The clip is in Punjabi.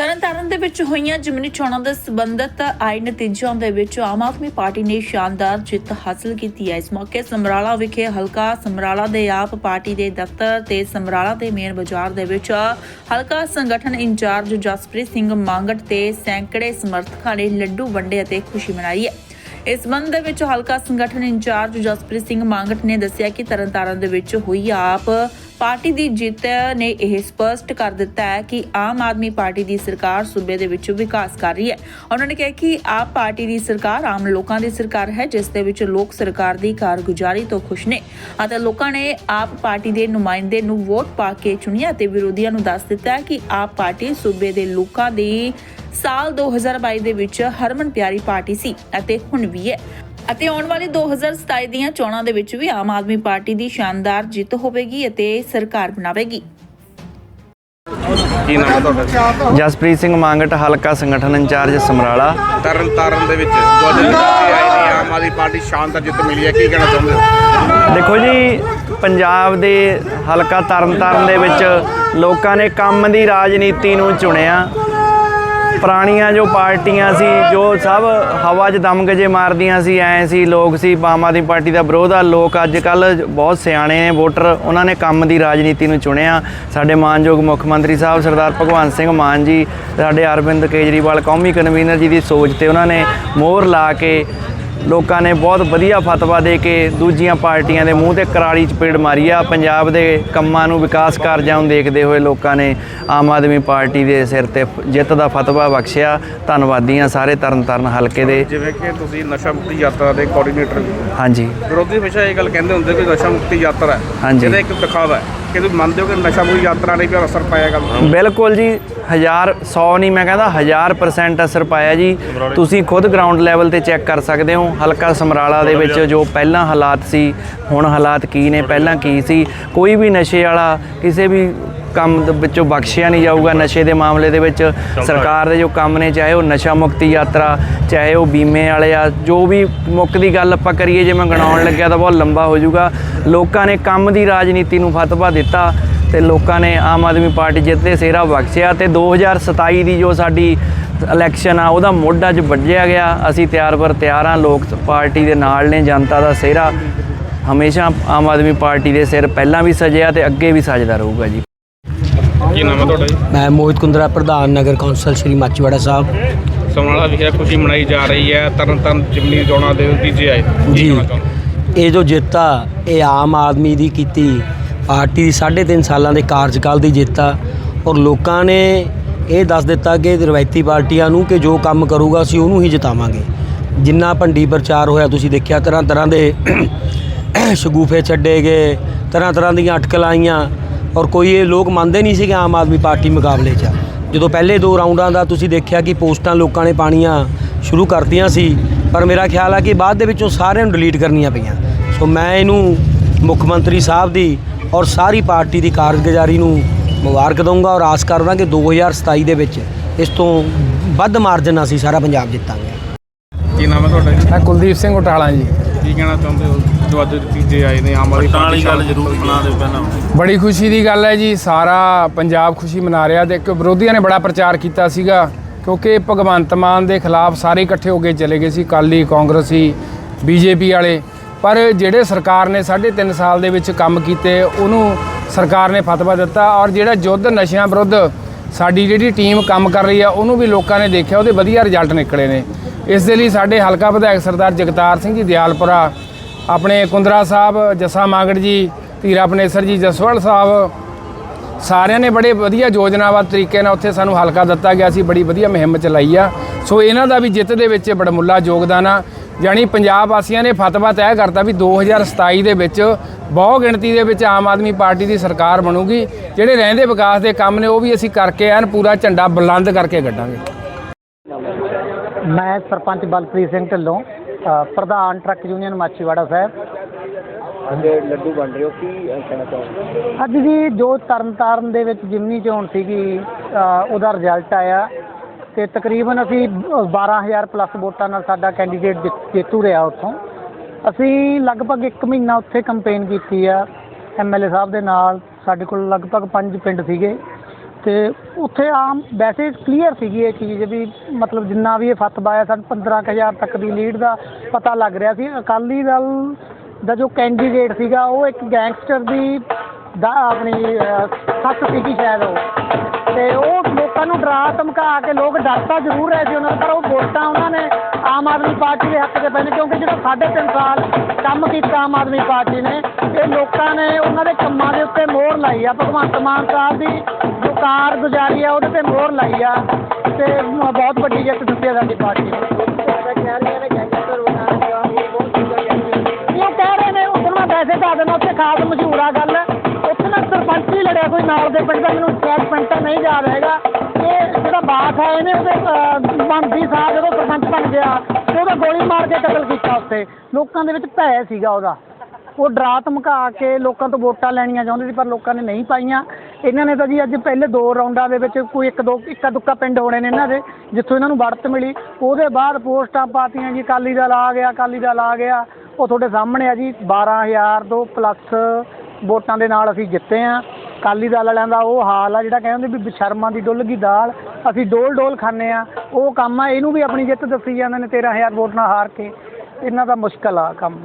ਤਰਨਤਾਰਨ ਦੇ ਵਿੱਚ ਹੋਈਆਂ ਜਿਮਨੀ ਚੋਣਾਂ ਦੇ ਸਬੰਧਤ ਆਏ ਨਤੀਜਿਆਂ ਦੇ ਵਿੱਚ ਆਮ ਆਦਮੀ ਪਾਰਟੀ ਨੇ ਸ਼ਾਨਦਾਰ ਜਿੱਤ ਹਾਸਲ ਕੀਤੀ ਹੈ। ਇਸ ਮੌਕੇ ਸਮਰਾਲਾ ਵਿਖੇ ਹਲਕਾ ਸਮਰਾਲਾ ਦੇ ਆਪ ਪਾਰਟੀ ਦੇ ਦਫ਼ਤਰ ਤੇ ਸਮਰਾਲਾ ਦੇ ਮੇਨ ਬਾਜ਼ਾਰ ਦੇ ਵਿੱਚ ਹਲਕਾ ਸੰਗਠਨ ਇੰਚਾਰਜ ਜਸਪ੍ਰੀਤ ਸਿੰਘ ਮੰਗਟ ਤੇ ਸੈਂਕੜੇ ਸਮਰਥਕਾਂ ਨੇ ਲੱਡੂ ਵੰਡੇ ਅਤੇ ਖੁਸ਼ੀ ਮਨਾਈ ਹੈ। ਇਸ ਸੰਬੰਧ ਦੇ ਵਿੱਚ ਹਲਕਾ ਸੰਗਠਨ ਇੰਚਾਰਜ ਜਸਪ੍ਰੀਤ ਸਿੰਘ ਮੰਗਟ ਨੇ ਦੱਸਿਆ ਕਿ ਤਰਨਤਾਰਨ ਦੇ ਵਿੱਚ ਹੋਈ ਆਪ ਪਾਰਟੀ ਦੀ ਜਿੱਤ ਨੇ ਇਹ ਸਪਸ਼ਟ ਕਰ ਦਿੱਤਾ ਹੈ ਕਿ ਆਮ ਆਦਮੀ ਪਾਰਟੀ ਦੀ ਸਰਕਾਰ ਸੂਬੇ ਦੇ ਵਿੱਚ ਵਿਕਾਸ ਕਰ ਰਹੀ ਹੈ। ਉਹਨਾਂ ਨੇ ਕਿਹਾ ਕਿ ਆਪ ਪਾਰਟੀ ਦੀ ਸਰਕਾਰ ਆਮ ਲੋਕਾਂ ਦੀ ਸਰਕਾਰ ਹੈ, ਜਿਸ ਦੇ ਵਿੱਚ ਲੋਕ ਸਰਕਾਰ ਦੀ ਕਾਰਗੁਜ਼ਾਰੀ ਤੋਂ ਖੁਸ਼ ਨੇ ਅਤੇ ਲੋਕਾਂ ਨੇ ਆਪ ਪਾਰਟੀ ਦੇ ਨੁਮਾਇੰਦੇ ਨੂੰ ਵੋਟ ਪਾ ਕੇ ਚੁਣਿਆ ਤੇ ਵਿਰੋਧੀਆਂ ਨੂੰ ਦੱਸ ਦਿੱਤਾ ਹੈ ਕਿ ਆਪ ਪਾਰਟੀ ਸੂਬੇ ਦੇ ਲੋਕਾਂ ਦੀ ਸਾਲ 2022 ਦੇ ਵਿੱਚ ਹਰਮਨ ਪਿਆਰੀ ਪਾਰਟੀ ਸੀ ਅਤੇ ਹੁਣ ਵੀ ਹੈ। ਅਤੇ ਆਉਣ ਵਾਲੇ 2027 ਦੀਆਂ ਚੋਣਾਂ ਦੇ ਵਿੱਚ ਵੀ ਆਮ ਆਦਮੀ ਪਾਰਟੀ ਦੀ ਸ਼ਾਨਦਾਰ ਜਿੱਤ ਹੋਵੇਗੀ ਅਤੇ ਸਰਕਾਰ ਬਣਾਵੇਗੀ। ਕੀ ਨਾਮ ਹੈ ਤੁਹਾਡਾ ਜਸਪ੍ਰੀਤ ਸਿੰਘ ਮੰਗਟ ਹਲਕਾ ਸੰਗਠਨ ਇੰਚਾਰਜ ਸਮਰਾਲਾ। ਤਰਨ ਤਾਰਨ ਦੇ ਵਿੱਚ ਜੋ ਅੱਜ ਨਤੀਜੇ ਆਏ ਨੇ ਆਮ ਆਦਮੀ ਪਾਰਟੀ ਸ਼ਾਨਦਾਰ ਜਿੱਤ ਮਿਲੀ ਹੈ ਕੀ ਕਹਿਣਾ ਚਾਹੁੰਦੇ ਹੋ? ਦੇਖੋ ਜੀ ਪੰਜਾਬ ਦੇ ਹਲਕਾ ਤਰਨਤਾਰਨ ਦੇ ਵਿੱਚ ਲੋਕਾਂ ਨੇ ਕੰਮ ਦੀ ਰਾਜਨੀਤੀ ਨੂੰ ਚੁਣਿਆ। ਪੁਰਾਣੀਆਂ ਜੋ ਪਾਰਟੀਆਂ ਸੀ, ਜੋ ਸਭ ਹਵਾ 'ਚ ਦਮ ਗਜੇ ਮਾਰਦੀਆਂ ਸੀ, ਐ ਸੀ, ਲੋਕ ਸੀ ਆਮ ਆਦਮੀ ਪਾਰਟੀ ਦਾ ਵਿਰੋਧ ਆ, ਲੋਕ ਅੱਜ ਕੱਲ ਬਹੁਤ ਸਿਆਣੇ ਨੇ, ਵੋਟਰ ਉਹਨਾਂ ਨੇ ਕੰਮ ਦੀ ਰਾਜਨੀਤੀ ਨੂੰ ਚੁਣਿਆ। ਸਾਡੇ ਮਾਨਯੋਗ ਮੁੱਖ ਮੰਤਰੀ ਸਾਹਿਬ ਸਰਦਾਰ ਭਗਵੰਤ ਸਿੰਘ ਮਾਨ ਜੀ, ਸਾਡੇ ਅਰਵਿੰਦ ਕੇਜਰੀਵਾਲ ਕੌਮੀ ਕਨਵੀਨਰ ਜੀ ਦੀ ਸੋਚ ਤੇ ਉਹਨਾਂ ਨੇ ਮੋਹਰ ਲਾ ਕੇ ਲੋਕਾਂ ਨੇ ਬਹੁਤ ਵਧੀਆ ਫਤਵਾ ਦੇ ਕੇ ਦੂਜੀਆਂ ਪਾਰਟੀਆਂ ਦੇ ਮੂੰਹ ਤੇ ਕਰਾਲੀ ਚਪੇੜ ਮਾਰੀ ਆ। ਪੰਜਾਬ ਦੇ ਕੰਮਾਂ ਨੂੰ ਵਿਕਾਸ ਕਾਰਜਾਂ ਨੂੰ ਦੇਖਦੇ ਹੋਏ ਲੋਕਾਂ ਨੇ ਆਮ ਆਦਮੀ ਪਾਰਟੀ ਦੇ ਸਿਰ ਤੇ ਜਿੱਤ ਦਾ ਫਤਵਾ ਬਖਸ਼ਿਆ। ਧੰਨਵਾਦੀ ਹਾਂ ਸਾਰੇ ਤਰਨਤਾਰਨ ਹਲਕੇ ਦੇ ਜਿਵੇਂ ਕਿ ਤੁਸੀਂ ਨਸ਼ਾ ਮੁਕਤੀ ਯਾਤਰਾ ਦੇ ਕੋਆਰਡੀਨੇਟਰ। ਹਾਂਜੀ। ਵਿਰੋਧੀ ਹਮੇਸ਼ਾ ਇਹ ਗੱਲ ਕਹਿੰਦੇ ਹੁੰਦੇ ਕਿ ਨਸ਼ਾ ਮੁਕਤੀ ਯਾਤਰਾ ਹੈ। ਹਾਂਜੀ। ਇਹਦਾ ਇੱਕ ਦਿਖਾਵਾ ਹੈ। ਕਿ ਤੁਸੀਂ ਮੰਨਦੇ ਹੋ ਕਿ ਨਸ਼ਾ ਮੁਕਤੀ ਯਾਤਰਾ ਨੇ ਵੀ ਅਸਰ ਪਾਇਆ ਗੱਲ ਬਿਲਕੁਲ ਜੀ ਹਜ਼ਾਰ 100 ਨਹੀਂ ਮੈਂ ਕਹਿੰਦਾ 1000% ਅਸਰ ਪਾਇਆ ਜੀ। ਤੁਸੀਂ ਖੁਦ ਗਰਾਊਂਡ ਲੈਵਲ ਤੇ ਚੈੱਕ ਕਰ ਸਕਦੇ ਹੋ ਹਲਕਾ ਸਮਰਾਲਾ ਦੇ ਵਿੱਚ ਜੋ ਪਹਿਲਾਂ ਹਾਲਾਤ ਸੀ ਹੁਣ ਹਾਲਾਤ ਕੀ ਨੇ ਪਹਿਲਾਂ ਕੀ ਸੀ ਕੋਈ ਵੀ ਨਸ਼ੇ ਵਾਲਾ ਕਿਸੇ ਵੀ ਕੰਮ ਦੇ ਵਿੱਚੋਂ ਬਖਸ਼ਿਆ ਨਹੀਂ ਜਾਊਗਾ ਨਸ਼ੇ ਦੇ ਮਾਮਲੇ ਦੇ ਵਿੱਚ। ਸਰਕਾਰ ਦੇ ਜੋ ਕੰਮ ਨੇ ਚਾਹੇ ਉਹ ਨਸ਼ਾ ਮੁਕਤੀ ਯਾਤਰਾ ਚਾਹੇ ਉਹ ਬੀਮੇ ਵਾਲੇ ਆ ਜੋ ਵੀ ਮੁੱਖ ਦੀ ਗੱਲ ਆਪਾਂ ਕਰੀਏ ਜੇ ਮੈਂ ਗਣਾਉਣ ਲੱਗਿਆ ਤਾਂ ਬਹੁਤ ਲੰਬਾ ਹੋ ਜਾਊਗਾ। ਲੋਕਾਂ ਨੇ ਕੰਮ ਦੀ ਰਾਜਨੀਤੀ ਨੂੰ ਫਤਵਾ ਦਿੱਤਾ ਤੇ ਲੋਕਾਂ ਨੇ ਆਮ ਆਦਮੀ ਪਾਰਟੀ ਜਿੱਤੇ ਸਿਹਰਾ ਬਖਸ਼ਿਆ ਤੇ 2027 ਦੀ ਜੋ ਸਾਡੀ ਇਲੈਕਸ਼ਨ ਆ ਉਹਦਾ ਮੁੱਢ ਅੱਜ ਵੱਜਿਆ ਗਿਆ। ਅਸੀਂ ਤਿਆਰ ਬਰ ਤਿਆਰ ਹਾਂ ਲੋਕ ਪਾਰਟੀ ਦੇ ਨਾਲ ਨੇ ਜਨਤਾ ਦਾ ਸਿਹਰਾ। ਹਮੇਸ਼ਾ ਆਮ ਆਦਮੀ ਪਾਰਟੀ ਦੇ ਸਿਰ ਪਹਿਲਾਂ ਵੀ ਸਜਿਆ ਤੇ ਅੱਗੇ ਵੀ ਸਜਦਾ ਰਹੂਗਾ ਜੀ। ਕੀ ਨਾਮ ਹੈ ਤੁਹਾਡਾ ਜੀ? ਮੈਂ ਮੋਹਿਤ ਕੁੰਦਰਾ ਪ੍ਰਧਾਨ ਨਗਰ ਕੌਂਸਲ ਸ਼੍ਰੀ ਮਾਚੀਵਾੜਾ ਸਾਹਿਬ। ਸਮਰਾਲਾ ਵਿਖੇ ਖੁਸ਼ੀ ਮਨਾਈ ਜਾ ਰਹੀ ਹੈ। ਤਰਨ ਤਾਰਨ ਜਿਮਨੀ ਚੋਣਾਂ ਦੇ ਨਤੀਜੇ ਆਏ। ਕੀ ਜੀ। ਕਹਿਣਾ ਚਾਹੁੰਦੇ ਇਹ ਜੋ ਜਿੱਤ ਆ ਇਹ ਆਮ ਆਦਮੀ ਦੀ ਕੀਤੀ ਪਾਰਟੀ ਦੀ 3.5 ਸਾਲਾਂ ਦੇ ਕਾਰਜਕਾਲ ਦੀ ਜਿੱਤ। ਆ ਔਰ ਲੋਕਾਂ ਨੇ ਇਹ ਦੱਸ ਦਿੱਤਾ ਕਿ ਰਵਾਇਤੀ ਪਾਰਟੀਆਂ ਨੂੰ ਕਿ ਜੋ ਕੰਮ ਕਰੂਗਾ ਅਸੀਂ ਉਹਨੂੰ ਹੀ ਜਿਤਾਵਾਂਗੇ। ਜਿੰਨਾ ਭੰਡੀ ਪ੍ਰਚਾਰ ਹੋਇਆ ਤੁਸੀਂ ਦੇਖਿਆ ਤਰ੍ਹਾਂ ਤਰ੍ਹਾਂ ਦੇ ਸ਼ਗੂਫੇ ਛੱਡੇ ਗਏ ਤਰ੍ਹਾਂ ਤਰ੍ਹਾਂ ਦੀਆਂ ਅਟਕਲਾਂ ਆਈਆਂ। ਔਰ ਕੋਈ ਇਹ ਲੋਕ ਮੰਨਦੇ ਨਹੀਂ ਸੀ ਕਿ ਆਮ ਆਦਮੀ ਪਾਰਟੀ ਮੁਕਾਬਲੇ 'ਚ ਜਦੋਂ ਪਹਿਲੇ ਦੋ ਰਾਊਂਡਾਂ ਦਾ ਤੁਸੀਂ ਦੇਖਿਆ ਕਿ ਪੋਸਟਾਂ ਲੋਕਾਂ ਨੇ ਪਾਣੀਆਂ ਸ਼ੁਰੂ ਕਰਤੀਆਂ ਸੀ ਪਰ ਮੇਰਾ ਖਿਆਲ ਆ ਕਿ ਬਾਅਦ ਦੇ ਵਿੱਚੋਂ ਸਾਰਿਆਂ ਨੂੰ ਡਿਲੀਟ ਕਰਨੀਆਂ ਪਈਆਂ। ਸੋ ਮੈਂ ਇਹਨੂੰ ਮੁੱਖ ਮੰਤਰੀ ਸਾਹਿਬ ਦੀ ਔਰ ਸਾਰੀ ਪਾਰਟੀ ਦੀ ਕਾਰਗੁਜ਼ਾਰੀ ਨੂੰ ਮੁਬਾਰਕ ਦਊਂਗਾ ਔਰ ਆਸ ਕਰਦਾ ਕਿ 2027 ਦੇ ਵਿੱਚ ਇਸ ਤੋਂ ਵੱਧ ਮਾਰਜਨ ਅਸੀਂ ਸਾਰਾ ਪੰਜਾਬ ਜਿੱਤਾਂਗੇ। ਕੀ ਨਾਮ ਹੈ ਤੁਹਾਡਾ ਜੀ? ਮੈਂ ਕੁਲਦੀਪ ਸਿੰਘ ਉਟਾਲਾ ਜੀ। ਕੀ ਕਹਿਣਾ ਚਾਹੁੰਦੇ ਹੋ? ਜੋ ਅੱਜ ਨਤੀਜੇ ਆਏ ਨੇ ਆਮ ਆਦਮੀ ਪਾਰਟੀ ਗੱਲ ਜ਼ਰੂਰ ਸੁਣਾ ਦਿਓ ਪਹਿਲਾਂ। ਬੜੀ ਖੁਸ਼ੀ ਦੀ ਗੱਲ ਹੈ ਜੀ ਸਾਰਾ ਪੰਜਾਬ ਖੁਸ਼ੀ ਮਨਾ ਰਿਹਾ ਤੇ ਇੱਕ ਵਿਰੋਧੀਆਂ ਨੇ ਬੜਾ ਪ੍ਰਚਾਰ ਕੀਤਾ ਸੀਗਾ ਕਿਉਂਕਿ ਭਗਵੰਤ ਮਾਨ ਦੇ ਖਿਲਾਫ ਸਾਰੇ ਇਕੱਠੇ ਹੋ ਕੇ ਚਲੇ ਗਏ ਸੀ ਕਾਲੀ ਕਾਂਗਰਸੀ ਬੀਜੇਪੀ ਵਾਲੇ। ਪਰ ਜਿਹੜੇ ਸਰਕਾਰ ਨੇ 3.5 ਸਾਲ ਦੇ ਵਿੱਚ ਕੰਮ ਕੀਤੇ ਉਹਨੂੰ ਸਰਕਾਰ ਨੇ ਫਤਵਾ ਦਿੱਤਾ ਔਰ ਜਿਹੜਾ ਯੁੱਧ ਨਸ਼ਿਆਂ ਵਿਰੁੱਧ ਸਾਡੀ ਜਿਹੜੀ ਟੀਮ ਕੰਮ ਕਰ ਰਹੀ ਆ ਉਹਨੂੰ ਵੀ ਲੋਕਾਂ ਨੇ ਦੇਖਿਆ ਉਹਦੇ ਵਧੀਆ ਰਿਜ਼ਲਟ ਨਿਕਲੇ ਨੇ। ਇਸ ਦੇ ਲਈ ਸਾਡੇ ਹਲਕਾ ਵਿਧਾਇਕ ਸਰਦਾਰ ਜਗਤਾਰ ਸਿੰਘ ਜੀ ਦਿਆਲਪੁਰਾ ਆਪਣੇ ਕੁੰਦਰਾ ਸਾਹਿਬ, ਜੱਸਾ ਮਾਗੜ ਜੀ, ਧੀਰਾ ਪਨੇਸਰ ਜੀ ਜਸਵਲ ਸਾਹਿਬ, ਸਾਰਿਆਂ ਨੇ ਬੜੇ ਵਧੀਆ ਯੋਜਨਾਬੱਧ ਤਰੀਕੇ ਨਾਲ ਉੱਥੇ ਸਾਨੂੰ ਹਲਕਾ ਦਿੱਤਾ ਗਿਆ ਸੀ, ਬੜੀ ਵਧੀਆ ਮੁਹਿੰਮ ਚਲਾਈ ਆ। ਸੋ ਇਹਨਾਂ ਦਾ ਵੀ ਜਿੱਤ ਦੇ ਵਿੱਚ ਬੜਮੁੱਲਾ ਯੋਗਦਾਨ ਆ। ਜਾਣੀ ਪੰਜਾਬ ਵਾਸੀਆਂ ਨੇ ਫਤਵਾ ਤੈਅ ਕਰਤਾ ਵੀ 2027 ਦੇ ਵਿੱਚ ਬਹੁ ਗਿਣਤੀ ਦੇ ਵਿੱਚ ਆਮ ਆਦਮੀ ਪਾਰਟੀ ਦੀ ਸਰਕਾਰ ਬਣੂਗੀ। ਜਿਹੜੇ ਰਹਿੰਦੇ ਵਿਕਾਸ ਦੇ ਕੰਮ ਨੇ, ਉਹ ਵੀ ਅਸੀਂ ਕਰਕੇ ਐਨ ਪੂਰਾ ਝੰਡਾ ਬੁਲੰਦ ਕਰਕੇ ਕੱਢਾਂਗੇ। ਮੈਂ ਸਰਪੰਚ ਬਲਪ੍ਰੀਤ ਸਿੰਘ ਢਿੱਲੋਂ। ਅ, ਪ੍ਰਧਾਨ ਟਰੱਕ ਯੂਨੀਅਨ ਮਾਚੀਵਾੜਾ ਸਾਹਿਬ। ਅੱਜ ਲੱਡੂ ਬਣ ਰਹੇ ਹੋ ਕੀ ਕਹਿਣਾ ਅੱਜ ਜੀ ਜੋ ਤਰਨਤਾਰਨ ਦੇ ਵਿੱਚ ਜਿਮਨੀ ਚੋਣ ਸੀਗੀ ਅ, ਉਹਦਾ ਰਿਜ਼ਲਟ ਆਇਆ ਤੇ ਤਕਰੀਬਨ ਅਸੀਂ 12000 ਪਲੱਸ ਵੋਟਾਂ ਨਾਲ ਸਾਡਾ ਕੈਂਡੀਡੇਟ ਜਿੱਤ- ਜੇਤੂ ਰਿਹਾ ਉੱਥੋਂ। ਅਸੀਂ ਲਗਭਗ 1 ਮਹੀਨਾ ਉੱਥੇ ਕੰਪੇਨ ਕੀਤੀ ਆ ਐਮਐਲਏ ਸਾਹਿਬ ਦੇ ਨਾਲ। ਸਾਡੇ ਕੋਲ ਲਗਭਗ 5 ਪਿੰਡ ਸੀਗੇ। ਤੇ ਉੱਥੇ ਆਮ ਵੈਸੇ ਕਲੀਅਰ ਸੀਗੀ ਇਹ ਚੀਜ਼ ਵੀ ਮਤਲਬ ਜਿੰਨਾ ਵੀ ਇਹ ਫਤਵਾ ਆਇਆ ਸਾਨੂੰ 15000 ਤੱਕ ਦੀ ਲੀਡ ਦਾ ਪਤਾ ਲੱਗ ਰਿਹਾ ਸੀ। ਅਕਾਲੀ ਦਲ ਦਾ ਜੋ ਕੈਂਡੀਡੇਟ ਸੀਗਾ ਉਹ ਇੱਕ ਗੈਂਗਸਟਰ ਦੀ ਦਾ ਆਪਣੀ ਅਹ, ਸੀਗੀ ਸ਼ਾਇਦ ਉਹ। ਤੇ ਉਹ ਲੋਕਾਂ ਨੂੰ ਡਰਾ ਧਮਕਾ ਕੇ ਲੋਕ ਡਰਤਾ ਜ਼ਰੂਰ ਰਹੇ ਸੀ ਉਹਨਾਂ ਪਰ ਉਹ ਵੋਟਾਂ ਉਹਨਾਂ ਨੇ ਆਮ ਆਦਮੀ ਪਾਰਟੀ ਦੇ ਹੱਕ 'ਚ ਪੈਣੇ ਕਿਉਂਕਿ ਜਿਹੜਾ ਸਾਢੇ ਤਿੰਨ ਸਾਲ ਕੰਮ ਕੀਤਾ ਆਮ ਆਦਮੀ ਪਾਰਟੀ ਨੇ ਇਹ ਲੋਕਾਂ ਨੇ ਉਹਨਾਂ ਦੇ ਕੰਮਾਂ ਦੇ ਉੱਤੇ ਮੋਹਰ ਲਾਈ ਆ। ਭਗਵੰਤ ਮਾਨ ਸਾਹਿਬ ਦੀ ਜੋ ਕਾਰਗੁਜ਼ਾਰੀ ਆ, ਉਹਦੇ ਤੇ ਮੋਹਰ ਲਾਈ ਆ ਤੇ ਬਹੁਤ ਵੱਡੀ ਜਿੱਤ ਦਿੱਤੀ ਆ ਸਾਡੀ ਪਾਰਟੀ ਨੂੰ। ਇਹ ਕਹਿ ਰਹੇ ਨੇ ਉਦੋਂ ਮੈਂ ਪੈਸੇ ਪਾ ਦੇਣਾ, ਉੱਥੇ ਖਾਸ ਮਸ਼ਹੂਰ ਆ ਗੱਲ। ਉੱਥੇ ਨਾ ਸਰਪੰਚ ਹੀ ਲੜਿਆ ਕੋਈ ਨਾਲ ਦੇ ਪਿੰਡ ਦਾ, ਮੈਨੂੰ ਸ਼ਾਇਦ ਪਿੰਡ ਤਾਂ ਨਹੀਂ ਯਾਦ ਹੈਗਾ। ਇਹ ਜਿਹੜਾ ਬਾਤ ਹੈ, ਇਹਨੇ ਉਹਦੇ ਬੰਦੀ ਸਾਹਿਬ, ਜਦੋਂ ਸਰਪੰਚ ਬਣ ਗਿਆ ਤੇ ਉਹਦਾ ਗੋਲੀ ਮਾਰ ਕੇ ਕਤਲ ਕੀਤਾ ਉੱਥੇ। ਲੋਕਾਂ ਦੇ ਵਿੱਚ ਭੈ ਸੀਗਾ ਉਹਦਾ। ਉਹ ਡਰਾ ਧਮਕਾ ਕੇ ਲੋਕਾਂ ਤੋਂ ਵੋਟਾਂ ਲੈਣੀਆਂ ਚਾਹੁੰਦੇ ਸੀ, ਪਰ ਲੋਕਾਂ ਨੇ ਨਹੀਂ ਪਾਈਆਂ। ਇਹਨਾਂ ਨੇ ਤਾਂ ਜੀ ਅੱਜ ਪਹਿਲੇ ਦੋ ਰਾਉਂਡਾਂ ਦੇ ਵਿੱਚ ਕੋਈ ਇੱਕ ਦੋ, ਇੱਕਾ ਦੁੱਕਾ ਪਿੰਡ ਹੋਣੇ ਨੇ ਇਹਨਾਂ ਦੇ, ਜਿੱਥੋਂ ਇਹਨਾਂ ਨੂੰ ਵੜਤ ਮਿਲੀ। ਉਹਦੇ ਬਾਅਦ ਪੋਸਟਾਂ ਪਾਤੀਆਂ ਜੀ, ਅਕਾਲੀ ਦਲ ਆ ਗਿਆ, ਅਕਾਲੀ ਦਲ ਆ ਗਿਆ। ਉਹ ਤੁਹਾਡੇ ਸਾਹਮਣੇ ਆ ਜੀ 12000 ਤੋਂ ਪਲੱਸ ਵੋਟਾਂ ਦੇ ਨਾਲ ਅਸੀਂ ਜਿੱਤੇ ਆ। ਅਕਾਲੀ ਦਲ ਵਾਲਿਆਂ ਦਾ ਉਹ ਹਾਲ ਆ, ਜਿਹੜਾ ਕਹਿੰਦੇ ਵੀ ਸ਼ਰਮਾਂ ਦੀ ਡੁੱਲ ਗਈ ਦਾਲ। ਅਸੀਂ ਡੋਲ ਡੋਲ ਖਾਂਦੇ ਆ। ਉਹ ਕੰਮ ਆ, ਇਹਨੂੰ ਵੀ ਆਪਣੀ ਜਿੱਤ ਦੱਸੀ ਜਾਂਦੇ ਨੇ 13000 ਵੋਟ ਨਾਲ ਹਾਰ ਕੇ। ਇਹਨਾਂ ਦਾ ਮੁਸ਼ਕਲ ਆ ਕੰਮ।